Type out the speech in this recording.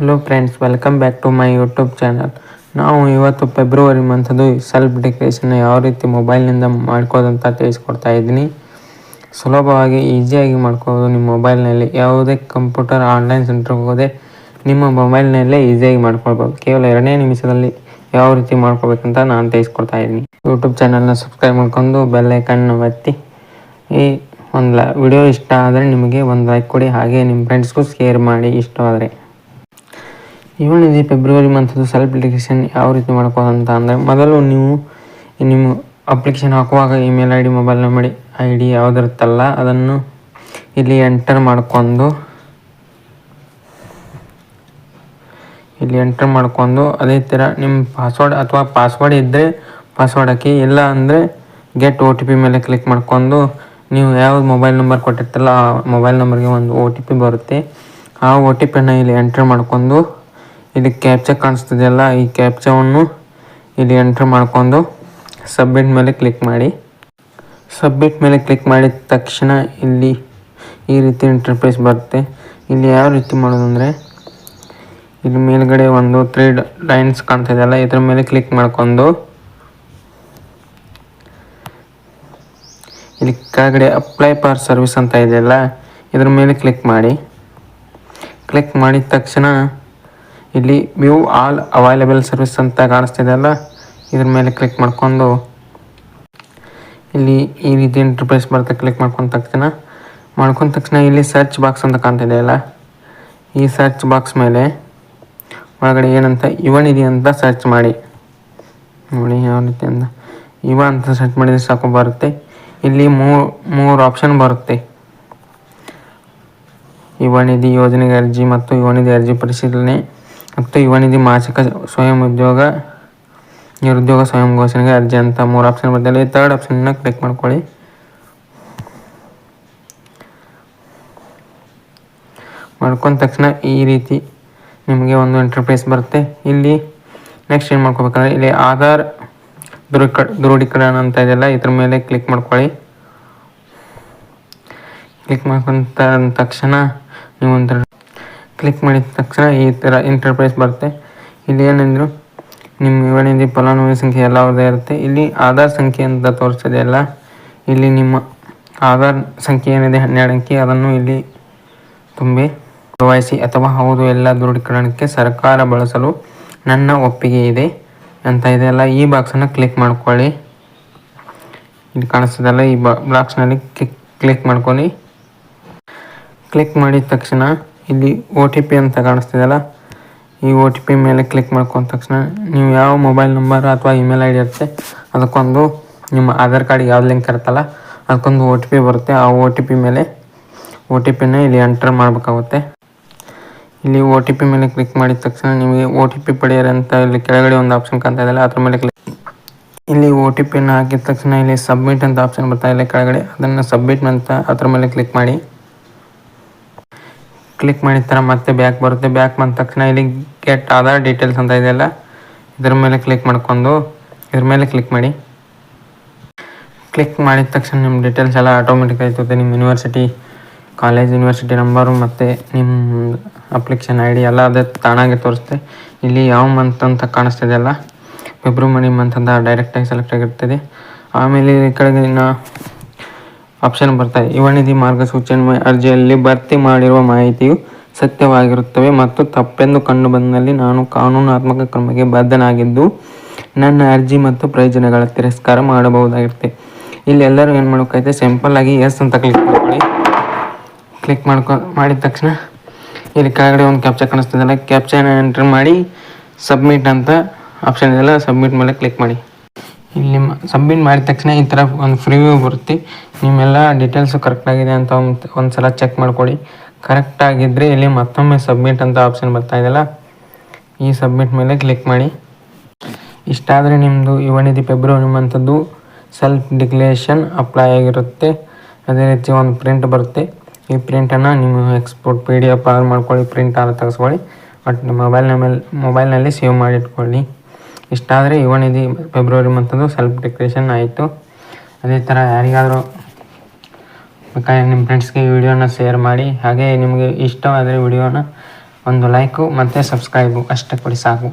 Hello friends welcome back to my YouTube channel ನಾವು ಇವತ್ತು February ಮಂತದ್ದು ಸೆಲ್ಫ್ ಡೆಕೋರೇಷನ್ ಯಾವ ರೀತಿ ಮೊಬೈಲ್ನಿಂದ ಮಾಡ್ಕೋದಂತ ತಿಳಿಸ್ಕೊಡ್ತಾ ಇದ್ದೀನಿ. ಸುಲಭವಾಗಿ ಈಸಿಯಾಗಿ ಮಾಡ್ಕೋಬೋದು ನಿಮ್ಮ ಮೊಬೈಲ್ನಲ್ಲಿ ಯಾವುದೇ ಕಂಪ್ಯೂಟರ್ ಆನ್ಲೈನ್ ಸೆಂಟ್ರಿಗೆ ಹೋಗದೆ ನಿಮ್ಮ ಮೊಬೈಲ್ನಲ್ಲೇ ಈಸಿಯಾಗಿ ಮಾಡ್ಕೊಳ್ಬೋದು. ಕೇವಲ ಎರಡನೇ ನಿಮಿಷದಲ್ಲಿ ಯಾವ ರೀತಿ ಮಾಡ್ಕೋಬೇಕಂತ ನಾನು ತಿಳಿಸ್ಕೊಡ್ತಾ ಇದ್ದೀನಿ. ಯೂಟ್ಯೂಬ್ ಚಾನಲ್ನ ಸಬ್ಸ್ಕ್ರೈಬ್ ಮಾಡ್ಕೊಂಡು ಬೆಲ್ಲೈಕನ್ನು ಒತ್ತಿ. ಈ ಒಂದು ವಿಡಿಯೋ ಇಷ್ಟ ಆದರೆ ನಿಮಗೆ ಒಂದು ಲೈಕ್ ಕೊಡಿ. ಹಾಗೆ ನಿಮ್ಮ ಫ್ರೆಂಡ್ಸ್ಗೂ ಶೇರ್ ಮಾಡಿ ಇಷ್ಟವಾದರೆ. ಏಳನೇ ಫೆಬ್ರವರಿ ಮಂತದ್ದು ಸೆಲ್ಫ್ ಅಪ್ಲಿಕೇಶನ್ ಯಾವ ರೀತಿ ಮಾಡ್ಕೋದು ಅಂತ ಅಂದರೆ, ಮೊದಲು ನೀವು ನಿಮ್ಮ ಅಪ್ಲಿಕೇಶನ್ ಹಾಕುವಾಗ email I D mobile number I D ಯಾವುದಿರುತ್ತಲ್ಲ ಅದನ್ನು ಇಲ್ಲಿ ಎಂಟರ್ ಮಾಡ್ಕೊಂಡು, ಇಲ್ಲಿ ಎಂಟರ್ ಮಾಡ್ಕೊಂಡು, ಅದೇ ಥರ ನಿಮ್ಮ ಪಾಸ್ವರ್ಡ್ ಅಥವಾ ಪಾಸ್ವರ್ಡ್ ಇದ್ದರೆ ಪಾಸ್ವರ್ಡ್ ಹಾಕಿ, ಇಲ್ಲ ಅಂದರೆ ಗೆಟ್ ಒ ಟಿ ಪಿ ಮೇಲೆ ಕ್ಲಿಕ್ ಮಾಡ್ಕೊಂಡು ನೀವು ಯಾವ ಮೊಬೈಲ್ ನಂಬರ್ ಕೊಟ್ಟಿರ್ತಲ್ಲ ಆ ಮೊಬೈಲ್ ನಂಬರ್ಗೆ ಒಂದು ಒ ಟಿ ಪಿ ಬರುತ್ತೆ. ಆ ಒ ಟಿ ಪಿನ ಇಲ್ಲಿ ಎಂಟರ್ ಮಾಡ್ಕೊಂಡು ಇಲ್ಲಿ ಕ್ಯಾಪ್ಚಾ ಕಾಣಿಸ್ತಿದೆಯಲ್ಲ ಈ ಕ್ಯಾಪ್ಚಾವನ್ನು ಇಲ್ಲಿ ಎಂಟ್ರ್ ಮಾಡ್ಕೊಂಡು ಸಬ್ಮಿಟ್ ಮೇಲೆ ಕ್ಲಿಕ್ ಮಾಡಿ. ಸಬ್ಮಿಟ್ ಮೇಲೆ ಕ್ಲಿಕ್ ಮಾಡಿದ ತಕ್ಷಣ ಇಲ್ಲಿ ಈ ರೀತಿ ಇಂಟರ್ಫೇಸ್ ಬರುತ್ತೆ. ಇಲ್ಲಿ ಯಾವ ರೀತಿ ಮಾಡೋದಂದರೆ ಇಲ್ಲಿ ಮೇಲ್ಗಡೆ ಒಂದು ತ್ರೀ ಲೈನ್ಸ್ ಕಾಣ್ತಿದೆಯಲ್ಲ ಇದರ ಮೇಲೆ ಕ್ಲಿಕ್ ಮಾಡ್ಕೊಂಡು ಇಲ್ಲಿ ಕೆಳಗಡೆ ಅಪ್ಲೈ ಫಾರ್ ಸರ್ವಿಸ್ ಅಂತ ಇದೆಯಲ್ಲ ಇದ್ರ ಮೇಲೆ ಕ್ಲಿಕ್ ಮಾಡಿ. ಕ್ಲಿಕ್ ಮಾಡಿದ ತಕ್ಷಣ ಇಲ್ಲಿ ವ್ಯೂ ಆಲ್ ಅವೈಲೇಬಲ್ ಸರ್ವಿಸ್ ಅಂತ ಕಾಣಿಸ್ತಿದೆಯಲ್ಲ ಇದ್ರ ಮೇಲೆ ಕ್ಲಿಕ್ ಮಾಡ್ಕೊಂಡು. ಇಲ್ಲಿ ಈ ರೀತಿ ಇಂಟರ್ಪ್ರೈಸ್ ಬರುತ್ತೆ ಕ್ಲಿಕ್ ಮಾಡ್ಕೊಂಡ ತಕ್ಷಣ. ಮಾಡ್ಕೊಂಡ ತಕ್ಷಣ ಇಲ್ಲಿ ಸರ್ಚ್ ಬಾಕ್ಸ್ ಅಂತ ಕಾಣ್ತಿದೆ ಅಲ್ಲ? ಈ ಸರ್ಚ್ ಬಾಕ್ಸ್ ಮೇಲೆ ಒಳಗಡೆ ಏನಂತ ಇವನಿದೆ ಅಂತ ಸರ್ಚ್ ಮಾಡಿ. ನೋಡಿ ಯಾವ ರೀತಿ ಅಂತ. ಇವ ಅಂತ ಸರ್ಚ್ ಮಾಡಿದರೆ ಸಾಕು ಬರುತ್ತೆ. ಇಲ್ಲಿ ಮೂರು ಮೂರು ಆಪ್ಷನ್ ಬರುತ್ತೆ. ಯುವ ನಿಧಿ ಯೋಜನೆಗೆ ಅರ್ಜಿ ಮತ್ತು ಯುವ ನಿಧಿ ಅರ್ಜಿ ಪರಿಶೀಲನೆ. ಮತ್ತು ಯುವ ನಿಧಿ ಮಾಸಿಕ ಸ್ವಯಂ ಉದ್ಯೋಗ, ನಿರುದ್ಯೋಗ ಸ್ವಯಂ ಘೋಷಣೆಗೆ ಅರ್ಜಿ ಅಂತ ಮೂರು ಆಪ್ಷನ್ ಬರ್ತದೆ. ತರ್ಡ್ ಆಪ್ಷನ್ನ ಕ್ಲಿಕ್ ಮಾಡ್ಕೊಳ್ಳಿ. ಮಾಡ್ಕೊಂಡ ತಕ್ಷಣ ಈ ರೀತಿ ನಿಮಗೆ ಒಂದು ಇಂಟರ್ಫೇಸ್ ಬರುತ್ತೆ. ಇಲ್ಲಿ ನೆಕ್ಸ್ಟ್ ಏನು ಮಾಡ್ಕೋಬೇಕಂದ್ರೆ ಇಲ್ಲಿ ಆಧಾರ್ ದೃಢ ದೃಢೀಕರಣ ಅಂತ ಇದೆಯಲ್ಲ, ಇದ್ರ ಮೇಲೆ ಕ್ಲಿಕ್ ಮಾಡ್ಕೊಳ್ಳಿ. ಕ್ಲಿಕ್ ಮಾಡ್ಕೊಂತ ತಕ್ಷಣ ನೀವು ಒಂದು ಕ್ಲಿಕ್ ಮಾಡಿದ ತಕ್ಷಣ ಈ ಥರ ಇಂಟರ್ಪ್ರೈಸ್ ಬರುತ್ತೆ. ಇಲ್ಲಿ ಏನಂದ್ರು ನಿಮ್ಮ ವಿವರಣೆಯಲ್ಲಿ ಫಲಾನುಭವಿ ಸಂಖ್ಯೆ ಎಲ್ಲ ಅವ್ರದ್ದೇ ಇರುತ್ತೆ. ಇಲ್ಲಿ ಆಧಾರ್ ಸಂಖ್ಯೆ ಅಂತ ತೋರಿಸ್ತಿದೆಯಲ್ಲ ಇಲ್ಲಿ ನಿಮ್ಮ ಆಧಾರ್ ಸಂಖ್ಯೆ ಏನಿದೆ ಹನ್ನೆರಡು ಅಂಕಿ ಅದನ್ನು ಇಲ್ಲಿ ತುಂಬಿ ವಹಿಸಿ ಅಥವಾ ಹೌದು ಎಲ್ಲ ದೃಢೀಕರಣಕ್ಕೆ ಸರ್ಕಾರ ಬಳಸಲು ನನ್ನ ಒಪ್ಪಿಗೆ ಇದೆ ಅಂತ ಇದೆಲ್ಲ ಈ ಬಾಕ್ಸನ್ನು ಕ್ಲಿಕ್ ಮಾಡ್ಕೊಳ್ಳಿ. ಇಲ್ಲಿ ಕಾಣಿಸ್ತದಲ್ಲ ಈ ಬಾಕ್ಸ್ನಲ್ಲಿ ಕ್ಲಿಕ್ ಕ್ಲಿಕ್ ಮಾಡ್ಕೊಳ್ಳಿ. ಕ್ಲಿಕ್ ಮಾಡಿದ ತಕ್ಷಣ ಇಲ್ಲಿ ಓ ಟಿ ಪಿ ಅಂತ ಕಾಣಿಸ್ತಿದೆಯಲ್ಲ? ಈ ಓ ಟಿ ಪಿ ಮೇಲೆ ಕ್ಲಿಕ್ ಮಾಡ್ಕೊಂಡ ತಕ್ಷಣ ನೀವು ಯಾವ ಮೊಬೈಲ್ ನಂಬರ್ ಅಥವಾ ಇಮೇಲ್ ಐ ಡಿ ಇರುತ್ತೆ, ಅದಕ್ಕೊಂದು ನಿಮ್ಮ ಆಧಾರ್ ಕಾರ್ಡಿಗೆ ಯಾವ್ದು ಲಿಂಕ್ ಇರುತ್ತಲ್ಲ, ಅದಕ್ಕೊಂದು ಓ ಟಿ ಪಿ ಬರುತ್ತೆ. ಆ ಓ ಟಿ ಪಿ ಮೇಲೆ ಓ ಟಿ ಪಿನ ಇಲ್ಲಿ ಎಂಟರ್ ಮಾಡಬೇಕಾಗುತ್ತೆ. ಇಲ್ಲಿ ಓ ಟಿ ಪಿ ಮೇಲೆ ಕ್ಲಿಕ್ ಮಾಡಿದ ತಕ್ಷಣ ನಿಮಗೆ ಓ ಟಿ ಪಿ ಪಡೆಯರಿ ಅಂತ ಇಲ್ಲಿ ಕೆಳಗಡೆ ಒಂದು ಆಪ್ಷನ್ ಕಾಣ್ತಾ ಇದೆಯಲ್ಲ, ಅದ್ರ ಮೇಲೆ ಕ್ಲಿಕ್ ಇಲ್ಲಿ ಓ ಟಿ ಪಿನ ಹಾಕಿದ ತಕ್ಷಣ ಇಲ್ಲಿ ಸಬ್ಮಿಟ್ ಅಂತ ಆಪ್ಷನ್ ಬರ್ತಾ ಇಲ್ಲ ಕೆಳಗಡೆ. ಅದನ್ನು ಸಬ್ಮಿಟ್ ಅಂತ ಅದ್ರ ಮೇಲೆ ಕ್ಲಿಕ್ ಮಾಡಿ. ಕ್ಲಿಕ್ ಮಾಡಿದ ಥರ ಮತ್ತೆ ಬ್ಯಾಕ್ ಬರುತ್ತೆ. ಬ್ಯಾಕ್ ಬಂದ ತಕ್ಷಣ ಇಲ್ಲಿ ಗೆಟ್ ಆಧಾರ್ ಡೀಟೇಲ್ಸ್ ಅಂತ ಇದೆಯಲ್ಲ ಇದ್ರ ಮೇಲೆ ಕ್ಲಿಕ್ ಮಾಡ್ಕೊಂಡು, ಇದ್ರ ಮೇಲೆ ಕ್ಲಿಕ್ ಮಾಡಿ. ಕ್ಲಿಕ್ ಮಾಡಿದ ತಕ್ಷಣ ನಿಮ್ಮ ಡೀಟೇಲ್ಸ್ ಎಲ್ಲ ಆಟೋಮೆಟಿಕ್ ಆಯ್ತದೆ ನಿಮ್ಮ ಯೂನಿವರ್ಸಿಟಿ ಕಾಲೇಜ್ ಯೂನಿವರ್ಸಿಟಿ ನಂಬರು ಮತ್ತು ನಿಮ್ಮ ಅಪ್ಲಿಕೇಶನ್ ಐ ಡಿ ಎಲ್ಲ ಅದೇ ತಾನಾಗೆ ತೋರಿಸುತ್ತೆ ಇಲ್ಲಿ ಯಾವ ಮಂತ್ ಅಂತ ಕಾಣಿಸ್ತಿದೆಯಲ್ಲ ಫೆಬ್ರವರಿ ಮಂತ್ ಅಂತ ಡೈರೆಕ್ಟಾಗಿ ಸೆಲೆಕ್ಟ್ ಆಗಿರ್ತದೆ. ಆಮೇಲೆ ಈ ಕೆಳಗಿನ ಆಪ್ಷನ್ ಬರ್ತಾರೆ ಯುವನಿಧಿ ಮಾರ್ಗಸೂಚನೆ ಅರ್ಜಿಯಲ್ಲಿ ಭರ್ತಿ ಮಾಡಿರುವ ಮಾಹಿತಿಯು ಸತ್ಯವಾಗಿರುತ್ತವೆ ಮತ್ತು ತಪ್ಪೆಂದು ಕಂಡು ಬಂದಲ್ಲಿ ನಾನು ಕಾನೂನಾತ್ಮಕ ಕ್ರಮಕ್ಕೆ ಬದ್ಧನಾಗಿದ್ದು ನನ್ನ ಅರ್ಜಿ ಮತ್ತು ಪ್ರಯೋಜನಗಳ ತಿರಸ್ಕಾರ ಮಾಡಬಹುದಾಗಿರುತ್ತೆ. ಇಲ್ಲಿ ಎಲ್ಲರೂ ಏನು ಮಾಡೋಕ್ಕೈತೆ ಸಿಂಪಲ್ ಆಗಿ ಎಸ್ ಅಂತ ಕ್ಲಿಕ್ ಮಾಡ್ಕೊಳ್ಳಿ. ಕ್ಲಿಕ್ ಮಾಡ್ಕೊ, ಮಾಡಿದ ತಕ್ಷಣ ಇಲ್ಲಿ ಕೆಳಗಡೆ ಒಂದು ಕ್ಯಾಪ್ಚಾ ಕಾಣಿಸ್ತದಲ್ಲ ಕ್ಯಾಪ್ಚರ್ನ ಎಂಟ್ರ್ ಮಾಡಿ ಸಬ್ಮಿಟ್ ಅಂತ ಆಪ್ಷನ್ ಇದೆಲ್ಲ ಸಬ್ಮಿಟ್ ಮೇಲೆ ಕ್ಲಿಕ್ ಮಾಡಿ. ಇಲ್ಲಿ ಸಬ್ಮಿಟ್ ಮಾಡಿದ ತಕ್ಷಣ ಈ ಥರ ಒಂದು ಫ್ರೀವ್ಯೂ ಬರುತ್ತೆ. ನಿಮ್ಮೆಲ್ಲ ಡೀಟೇಲ್ಸು ಕರೆಕ್ಟಾಗಿದೆ ಅಂತ ಒಂದು ಸಲ ಚೆಕ್ ಮಾಡ್ಕೊಳ್ಳಿ. ಕರೆಕ್ಟಾಗಿದ್ದರೆ ಇಲ್ಲಿ ಮತ್ತೊಮ್ಮೆ ಸಬ್ಮಿಟ್ ಅಂತ ಆಪ್ಷನ್ ಬರ್ತಾ ಇದೆಯಲ್ಲ? ಈ ಸಬ್ಮಿಟ್ ಮೇಲೆ ಕ್ಲಿಕ್ ಮಾಡಿ. ಇಷ್ಟಾದರೆ ನಿಮ್ಮದು ಯುವನಿಧಿ ಫೆಬ್ರವರಿ ಮಂತದ್ದು ಸೆಲ್ಫ್ ಡಿಕ್ಲೇಷನ್ ಅಪ್ಲೈ ಆಗಿರುತ್ತೆ. ಅದೇ ರೀತಿ ಒಂದು ಪ್ರಿಂಟ್ ಬರುತ್ತೆ. ಈ ಪ್ರಿಂಟನ್ನು ನೀವು export P D F or ಮಾಡ್ಕೊಳ್ಳಿ ಪ್ರಿಂಟ್ ಆರ್ ತೆಗೆಸ್ಕೊಳ್ಳಿ. ಬಟ್ ಮೊಬೈಲ್ನ ಮೇಲೆ ಮೊಬೈಲ್ನಲ್ಲಿ ಸೇವ್ ಮಾಡಿ ಇಟ್ಕೊಳ್ಳಿ. ಇಷ್ಟಾದರೆ ಯುವನಿಧಿ ಫೆಬ್ರವರಿ ಮಂತದ್ದು ಸೆಲ್ಫ್ ಡಿಕ್ಲೇಷನ್ ಆಯಿತು. ಅದೇ ಥರ ಯಾರಿಗಾದರೂ ಬೇಕಾದ್ರೆ ನಿಮ್ಮ ಫ್ರೆಂಡ್ಸ್ಗೆ ವಿಡಿಯೋನ ಶೇರ್ ಮಾಡಿ. ಹಾಗೆ ನಿಮಗೆ ಇಷ್ಟವಾದರೆ ವಿಡಿಯೋನ ಒಂದು ಲೈಕು ಮತ್ತು ಸಬ್ಸ್ಕ್ರೈಬು ಅಷ್ಟೇ ಕೊಡಿ ಸಾಕು.